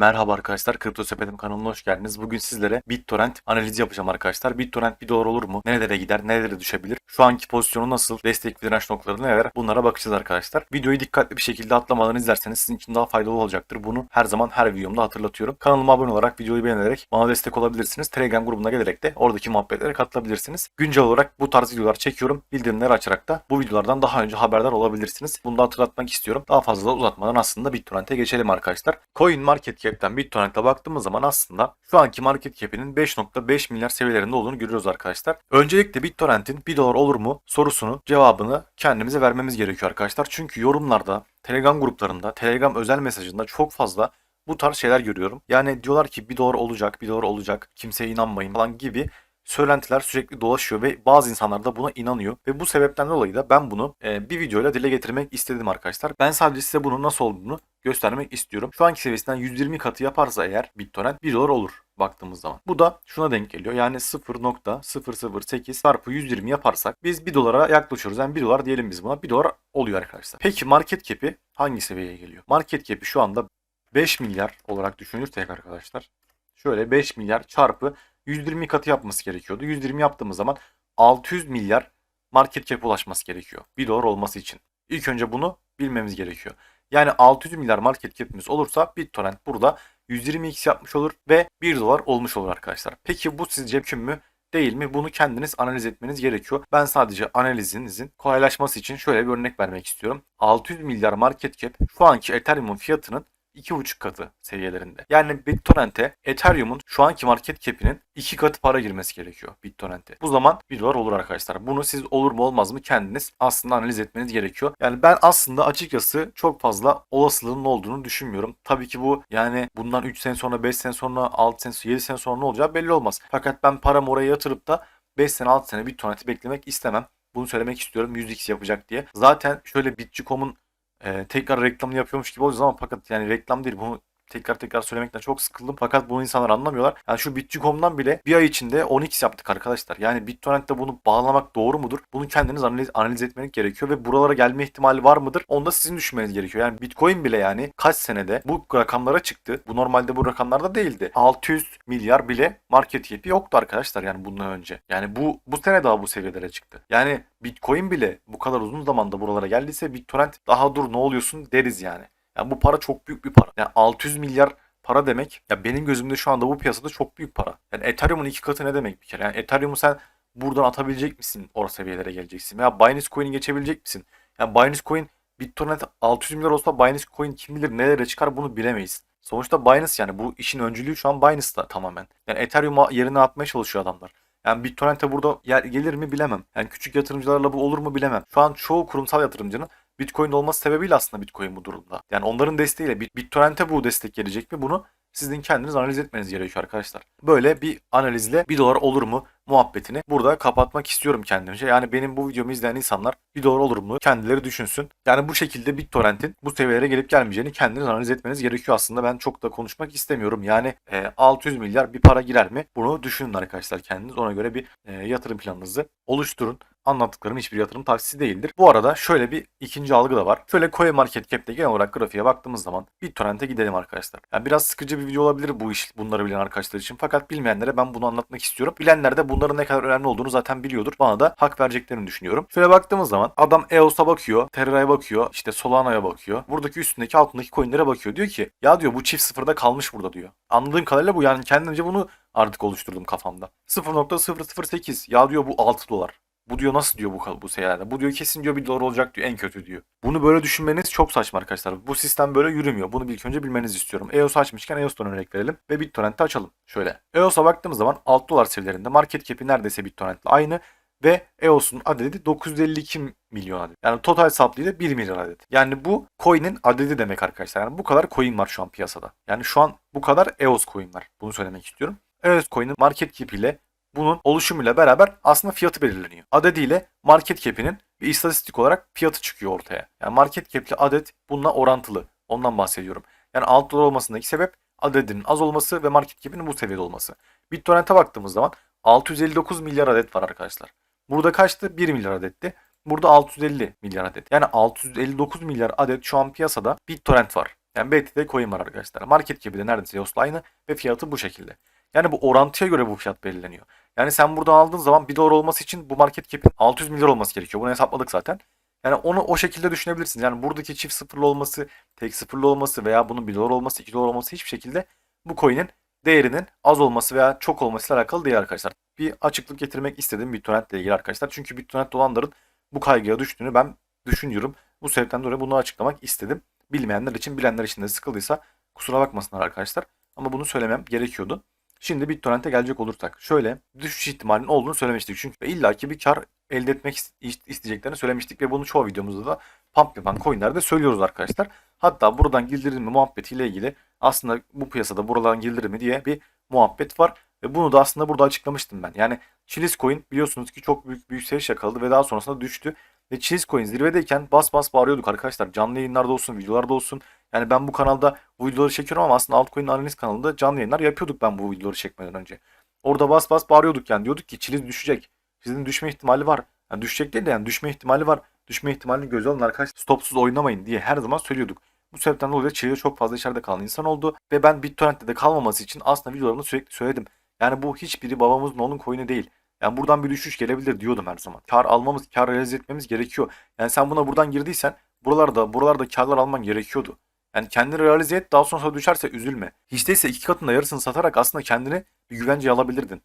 Merhaba arkadaşlar, Kripto Sepetim kanalına hoş geldiniz. Bugün sizlere BitTorrent analizi yapacağım arkadaşlar. BitTorrent 1 dolar olur mu? Nerelere gider? Nerelere düşebilir? Şu anki pozisyonu nasıl? Destek ve direnç noktaları neler? Bunlara bakacağız arkadaşlar. Videoyu dikkatli bir şekilde atlamadan izlerseniz sizin için daha faydalı olacaktır. Bunu her zaman her videomda hatırlatıyorum. Kanalıma abone olarak videoyu beğenerek bana destek olabilirsiniz. Telegram grubuna gelerek de oradaki muhabbetlere katılabilirsiniz. Güncel olarak bu tarz videolar çekiyorum. Bildirimleri açarak da bu videolardan daha önce haberdar olabilirsiniz. Bunu da hatırlatmak istiyorum. Daha fazla da uzatmadan aslında BitTorrent'e geçelim arkadaşlar. Coin Market Cap'ten BitTorrent'e baktığımız zaman aslında şu anki market cap'inin 5.5 milyar seviyelerinde olduğunu görüyoruz arkadaşlar. Öncelikle BitTorrent'in 1 dolar olur mu sorusunu cevabını kendimize vermemiz gerekiyor arkadaşlar. Çünkü yorumlarda, Telegram gruplarında, Telegram özel mesajında çok fazla bu tarz şeyler görüyorum. Yani diyorlar ki 1 dolar olacak, 1 dolar olacak, kimseye inanmayın falan gibi söylentiler sürekli dolaşıyor ve bazı insanlar da buna inanıyor. Ve bu sebepten dolayı da ben bunu e, bir videoyla dile getirmek istedim arkadaşlar. Ben sadece size bunun nasıl olduğunu göstermek istiyorum. Şu anki seviyesinden 120 katı yaparsa eğer BitTorrent 1 dolar olur baktığımız zaman. Bu da şuna denk geliyor. Yani 0.008 çarpı 120 yaparsak biz 1 dolara yaklaşıyoruz. Yani 1 dolar diyelim biz buna. 1 dolar oluyor arkadaşlar. Peki market cap'i hangi seviyeye geliyor? Market cap'i şu anda 5 milyar olarak düşünürsek arkadaşlar. Şöyle 5 milyar çarpı 120 katı yapması gerekiyordu. 120 yaptığımız zaman 600 milyar market cap ulaşması gerekiyor. 1 dolar olması için. İlk önce bunu bilmemiz gerekiyor. Yani 600 milyar market cap'imiz olursa BitTorrent burada 120x yapmış olur ve 1 dolar olmuş olur arkadaşlar. Peki bu sizce mümkün mü? Değil mi? Bunu kendiniz analiz etmeniz gerekiyor. Ben sadece analizinizin kolaylaşması için şöyle bir örnek vermek istiyorum. 600 milyar market cap şu anki Ethereum'un fiyatının 2,5 katı seviyelerinde. Yani BitTorrent'e Ethereum'un şu anki market cap'inin 2 katı para girmesi gerekiyor BitTorrent'e. Bu zaman 1 dolar olur arkadaşlar. Bunu siz olur mu olmaz mı kendiniz aslında analiz etmeniz gerekiyor. Yani ben aslında açıkçası çok fazla olasılığının olduğunu düşünmüyorum. Tabii ki bu yani bundan 3 sene sonra 5 sene sonra 6 sene sonra 7 sene sonra ne olacağı belli olmaz. Fakat ben paramı oraya yatırıp da 5 sene 6 sene BitTorrent'i beklemek istemem. Bunu söylemek istiyorum 100x yapacak diye. Zaten şöyle Bitçi.com'un e, tekrar reklamını yapıyormuş gibi olacağız ama fakat yani reklam değil bunu tekrar tekrar söylemekten çok sıkıldım. Fakat bunu insanlar anlamıyorlar. Yani şu Bitçi.com'dan bile bir ay içinde 10x yaptık arkadaşlar. Yani BitTorrent'te bunu bağlamak doğru mudur? Bunu kendiniz analiz, analiz etmeniz gerekiyor ve buralara gelme ihtimali var mıdır? Onu da sizin düşünmeniz gerekiyor. Yani Bitcoin bile yani kaç senede bu rakamlara çıktı. Bu normalde bu rakamlarda değildi. 600 milyar bile market cap'i yoktu arkadaşlar yani bundan önce. Yani bu bu sene daha bu seviyelere çıktı. Yani Bitcoin bile bu kadar uzun zamanda buralara geldiyse BitTorrent daha dur ne oluyorsun deriz yani. Yani bu para çok büyük bir para. Yani 600 milyar para demek ya benim gözümde şu anda bu piyasada çok büyük para. Yani Ethereum'un iki katı ne demek bir kere? Yani Ethereum'u sen buradan atabilecek misin o seviyelere geleceksin? Veya Binance Coin'i geçebilecek misin? Yani Binance Coin BitTorrent 600 milyar olsa Binance Coin kim bilir nelere çıkar bunu bilemeyiz. Sonuçta Binance yani bu işin öncülüğü şu an Binance'da tamamen. Yani Ethereum'a yerine atmaya çalışıyor adamlar. Yani BitTorrent'e burada yer gelir mi bilemem. Yani küçük yatırımcılarla bu olur mu bilemem. Şu an çoğu kurumsal yatırımcının Bitcoin olması sebebiyle aslında Bitcoin bu durumda. Yani onların desteğiyle BitTorrent'e bu destek gelecek mi bunu sizin kendiniz analiz etmeniz gerekiyor arkadaşlar. Böyle bir analizle 1 dolar olur mu muhabbetini burada kapatmak istiyorum kendimce. Yani benim bu videomu izleyen insanlar 1 dolar olur mu kendileri düşünsün. Yani bu şekilde BitTorrent'in bu seviyelere gelip gelmeyeceğini kendiniz analiz etmeniz gerekiyor aslında. Ben çok da konuşmak istemiyorum. Yani e, 600 milyar bir para girer mi? Bunu düşünün arkadaşlar kendiniz. Ona göre bir e, yatırım planınızı oluşturun anlattıklarım hiçbir yatırım tavsiyesi değildir. Bu arada şöyle bir ikinci algı da var. Şöyle CoinMarketCap'te genel olarak grafiğe baktığımız zaman BitTorrent'e gidelim arkadaşlar. Yani biraz sıkıcı bir video olabilir bu iş bunları bilen arkadaşlar için. Fakat bilmeyenlere ben bunu anlatmak istiyorum. Bilenler de bunların ne kadar önemli olduğunu zaten biliyordur. Bana da hak vereceklerini düşünüyorum. Şöyle baktığımız zaman adam EOS'a bakıyor, Terra'ya bakıyor, işte Solana'ya bakıyor. Buradaki üstündeki altındaki coinlere bakıyor. Diyor ki ya diyor bu çift sıfırda kalmış burada diyor. Anladığım kadarıyla bu yani kendimce bunu artık oluşturdum kafamda. 0.008 ya diyor bu 6 dolar. Bu diyor nasıl diyor bu bu seviyelerde. Bu diyor kesin diyor bir dolar olacak diyor en kötü diyor. Bunu böyle düşünmeniz çok saçma arkadaşlar. Bu sistem böyle yürümüyor. Bunu ilk önce bilmenizi istiyorum. EOS açmışken EOS'tan örnek verelim ve BitTorrent'te açalım. Şöyle. EOS'a baktığımız zaman 6 dolar seviyelerinde market cap'i neredeyse BitTorrent'le aynı ve EOS'un adedi 952 milyon adet. Yani total hesaplıyla 1 milyar adet. Yani bu coin'in adedi demek arkadaşlar. Yani bu kadar coin var şu an piyasada. Yani şu an bu kadar EOS coin var. Bunu söylemek istiyorum. EOS coin'in market cap ile bunun oluşumuyla beraber aslında fiyatı belirleniyor. Adediyle market cap'inin bir istatistik olarak fiyatı çıkıyor ortaya. Yani market cap'li adet bununla orantılı. Ondan bahsediyorum. Yani 6 dolar olmasındaki sebep adedinin az olması ve market cap'inin bu seviyede olması. BitTorrent'e baktığımız zaman 659 milyar adet var arkadaşlar. Burada kaçtı? 1 milyar adetti. Burada 650 milyar adet. Yani 659 milyar adet şu an piyasada BitTorrent var. Yani BTT coin var arkadaşlar. Market cap'i de neredeyse Yos'la aynı ve fiyatı bu şekilde. Yani bu orantıya göre bu fiyat belirleniyor. Yani sen buradan aldığın zaman 1 dolar olması için bu market cap'in 600 milyar olması gerekiyor. Bunu hesapladık zaten. Yani onu o şekilde düşünebilirsiniz. Yani buradaki çift sıfırlı olması, tek sıfırlı olması veya bunun 1 dolar olması, 2 dolar olması hiçbir şekilde bu coin'in değerinin az olması veya çok olmasıyla alakalı değil arkadaşlar. Bir açıklık getirmek istedim BitTorrent ile ilgili arkadaşlar. Çünkü BitTorrent dolanların bu kaygıya düştüğünü ben düşünüyorum. Bu sebepten dolayı bunu açıklamak istedim. Bilmeyenler için, bilenler için de sıkıldıysa kusura bakmasınlar arkadaşlar. Ama bunu söylemem gerekiyordu. Şimdi BitTorrent'e gelecek olursak şöyle düşüş ihtimalinin olduğunu söylemiştik. Çünkü illaki bir kar elde etmek isteyeceklerini söylemiştik ve bunu çoğu videomuzda da pump yapan coinlerde söylüyoruz arkadaşlar. Hatta buradan gildirilir mi muhabbetiyle ilgili aslında bu piyasada buradan gildirilir mi diye bir muhabbet var. Ve bunu da aslında burada açıklamıştım ben. Yani Chiliz coin biliyorsunuz ki çok büyük bir yükseliş yakaladı ve daha sonrasında düştü. Ve Chiliz coin zirvedeyken bas bas bağırıyorduk arkadaşlar. Canlı yayınlarda olsun, videolarda olsun. Yani ben bu kanalda bu videoları çekiyorum ama aslında altcoin analiz kanalında canlı yayınlar yapıyorduk ben bu videoları çekmeden önce. Orada bas bas bağırıyorduk yani diyorduk ki Chiliz düşecek. Sizin düşme ihtimali var. Yani düşecek değil de yani düşme ihtimali var. Düşme ihtimalini göze alın arkadaşlar. Stopsuz oynamayın diye her zaman söylüyorduk. Bu sebepten dolayı Chili'de çok fazla içeride kalan insan oldu. Ve ben BitTorrent'te de kalmaması için aslında videolarımda sürekli söyledim. Yani bu hiçbiri babamızın onun coin'i değil. Yani buradan bir düşüş gelebilir diyordum her zaman. Kar almamız, kar realize etmemiz gerekiyor. Yani sen buna buradan girdiysen buralarda buralarda karlar alman gerekiyordu. Yani kendini realize et daha sonra düşerse üzülme. Hiç değilse iki katında yarısını satarak aslında kendini bir güvence alabilirdin.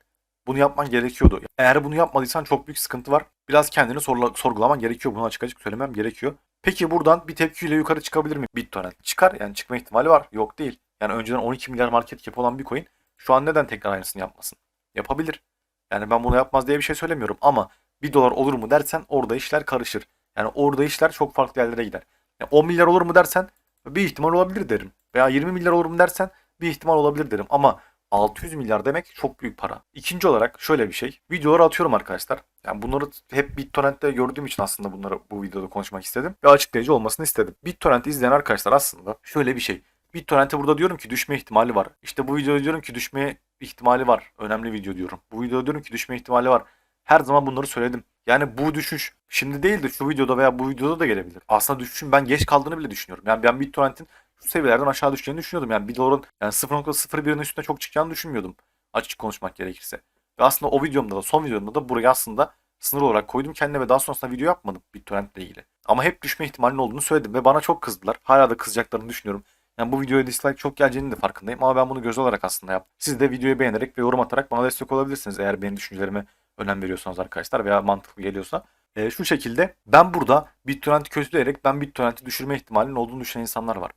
Bunu yapman gerekiyordu. Eğer bunu yapmadıysan çok büyük sıkıntı var. Biraz kendini sorla, sorgulaman gerekiyor. Bunu açık açık söylemem gerekiyor. Peki buradan bir tepkiyle yukarı çıkabilir mi BitTorrent? Çıkar yani çıkma ihtimali var. Yok değil. Yani önceden 12 milyar market cap olan bir coin şu an neden tekrar aynısını yapmasın? Yapabilir. Yani ben bunu yapmaz diye bir şey söylemiyorum ama 1 dolar olur mu dersen orada işler karışır. Yani orada işler çok farklı yerlere gider. Yani 10 milyar olur mu dersen bir ihtimal olabilir derim. Veya 20 milyar olur mu dersen bir ihtimal olabilir derim. Ama 600 milyar demek çok büyük para. İkinci olarak şöyle bir şey. Videoları atıyorum arkadaşlar. Yani bunları hep BitTorrent'te gördüğüm için aslında bunları bu videoda konuşmak istedim. Ve açıklayıcı olmasını istedim. BitTorrent'i izleyen arkadaşlar aslında şöyle bir şey. BitTorrent'e burada diyorum ki düşme ihtimali var. İşte bu videoda diyorum ki düşme ihtimali var. Önemli video diyorum. Bu videoda diyorum ki düşme ihtimali var. Her zaman bunları söyledim. Yani bu düşüş şimdi değil de şu videoda veya bu videoda da gelebilir. Aslında düşüşün ben geç kaldığını bile düşünüyorum. Yani ben BitTorrent'in şu seviyelerden aşağı düşeceğini düşünüyordum. Yani 1 doların yani 0.01'in üstüne çok çıkacağını düşünmüyordum. Açık konuşmak gerekirse. Ve aslında o videomda da son videomda da burayı aslında sınır olarak koydum kendime ve daha sonrasında video yapmadım BitTorrent ile ilgili. Ama hep düşme ihtimalinin olduğunu söyledim ve bana çok kızdılar. Hala da kızacaklarını düşünüyorum. Yani bu videoya dislike çok geleceğini de farkındayım ama ben bunu göz olarak aslında yaptım. Siz de videoyu beğenerek ve yorum atarak bana destek olabilirsiniz eğer benim düşüncelerime önem veriyorsanız arkadaşlar veya mantıklı geliyorsa. E, şu şekilde ben burada BitTorrent'i kötüleyerek ben BitTorrent'i düşürme ihtimalinin olduğunu düşünen insanlar var.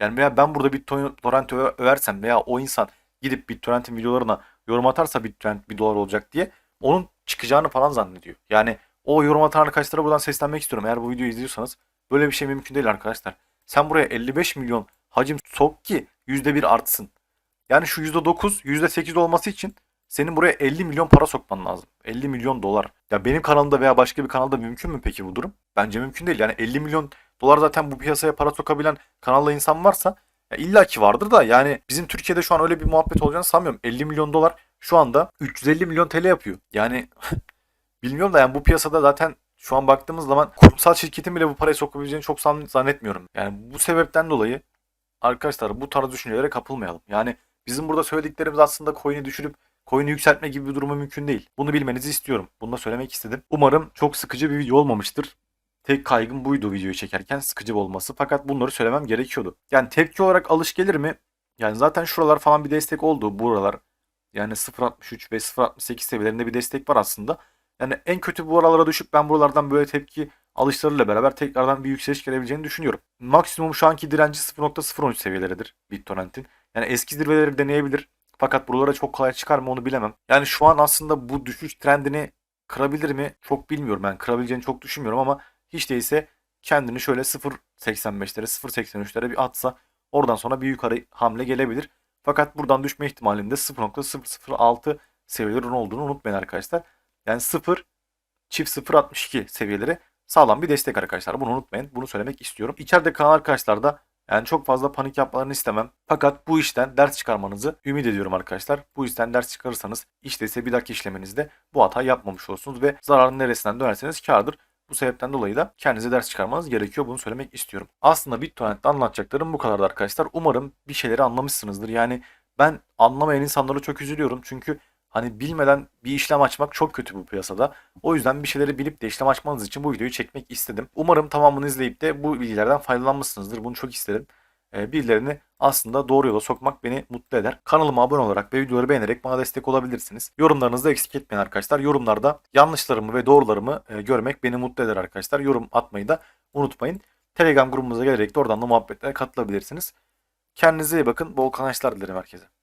Yani veya ben burada BitTorrent'i översem veya o insan gidip BitTorrent'in videolarına yorum atarsa BitTorrent bir dolar olacak diye onun çıkacağını falan zannediyor. Yani o yorum atan arkadaşlara buradan seslenmek istiyorum. Eğer bu videoyu izliyorsanız böyle bir şey mümkün değil arkadaşlar. Sen buraya 55 milyon hacim sok ki %1 artsın. Yani şu %9, %8 olması için senin buraya 50 milyon para sokman lazım. 50 milyon dolar. Ya benim kanalımda veya başka bir kanalda mümkün mü peki bu durum? Bence mümkün değil. Yani 50 milyon dolar zaten bu piyasaya para sokabilen kanalda insan varsa ya illa vardır da yani bizim Türkiye'de şu an öyle bir muhabbet olacağını sanmıyorum. 50 milyon dolar şu anda 350 milyon TL yapıyor. Yani bilmiyorum da yani bu piyasada zaten şu an baktığımız zaman kurumsal şirketin bile bu parayı sokabileceğini çok zannetmiyorum. Yani bu sebepten dolayı arkadaşlar bu tarz düşüncelere kapılmayalım. Yani bizim burada söylediklerimiz aslında coin'i düşürüp coin'i yükseltme gibi bir durumu mümkün değil. Bunu bilmenizi istiyorum. Bunu da söylemek istedim. Umarım çok sıkıcı bir video olmamıştır. Tek kaygım buydu videoyu çekerken sıkıcı olması. Fakat bunları söylemem gerekiyordu. Yani tepki olarak alış gelir mi? Yani zaten şuralar falan bir destek oldu. Buralar yani 0.63 ve 0.68 seviyelerinde bir destek var aslında. Yani en kötü bu aralara düşüp ben buralardan böyle tepki alışlarıyla beraber tekrardan bir yükseliş gelebileceğini düşünüyorum. Maksimum şu anki direnci 0.013 seviyeleridir BitTorrent'in. Yani eski zirveleri deneyebilir. Fakat buralara çok kolay çıkar mı onu bilemem. Yani şu an aslında bu düşüş trendini kırabilir mi? Çok bilmiyorum. Ben kırabileceğini çok düşünmüyorum ama hiç değilse kendini şöyle 0.85'lere 0.83'lere bir atsa oradan sonra bir yukarı hamle gelebilir. Fakat buradan düşme ihtimalinde 0.006 seviyelerin olduğunu unutmayın arkadaşlar. Yani 0 çift 0.62 seviyeleri sağlam bir destek arkadaşlar. Bunu unutmayın. Bunu söylemek istiyorum. İçeride kalan arkadaşlar da yani çok fazla panik yapmalarını istemem. Fakat bu işten ders çıkarmanızı ümit ediyorum arkadaşlar. Bu işten ders çıkarırsanız işte ise bir dahaki işlemenizde bu hatayı yapmamış olursunuz ve zararın neresinden dönerseniz kardır. Bu sebepten dolayı da kendinize ders çıkarmanız gerekiyor. Bunu söylemek istiyorum. Aslında BitTorrent'te anlatacaklarım bu kadardı arkadaşlar. Umarım bir şeyleri anlamışsınızdır. Yani ben anlamayan insanlara çok üzülüyorum. Çünkü hani bilmeden bir işlem açmak çok kötü bu piyasada. O yüzden bir şeyleri bilip de işlem açmanız için bu videoyu çekmek istedim. Umarım tamamını izleyip de bu bilgilerden faydalanmışsınızdır. Bunu çok isterim. Ee, birilerini aslında doğru yola sokmak beni mutlu eder. Kanalıma abone olarak ve videoları beğenerek bana destek olabilirsiniz. Yorumlarınızı eksik etmeyin arkadaşlar. Yorumlarda yanlışlarımı ve doğrularımı e, görmek beni mutlu eder arkadaşlar. Yorum atmayı da unutmayın. Telegram grubumuza gelerek de oradan da muhabbetlere katılabilirsiniz. Kendinize iyi bakın. Bol kazançlar dilerim herkese.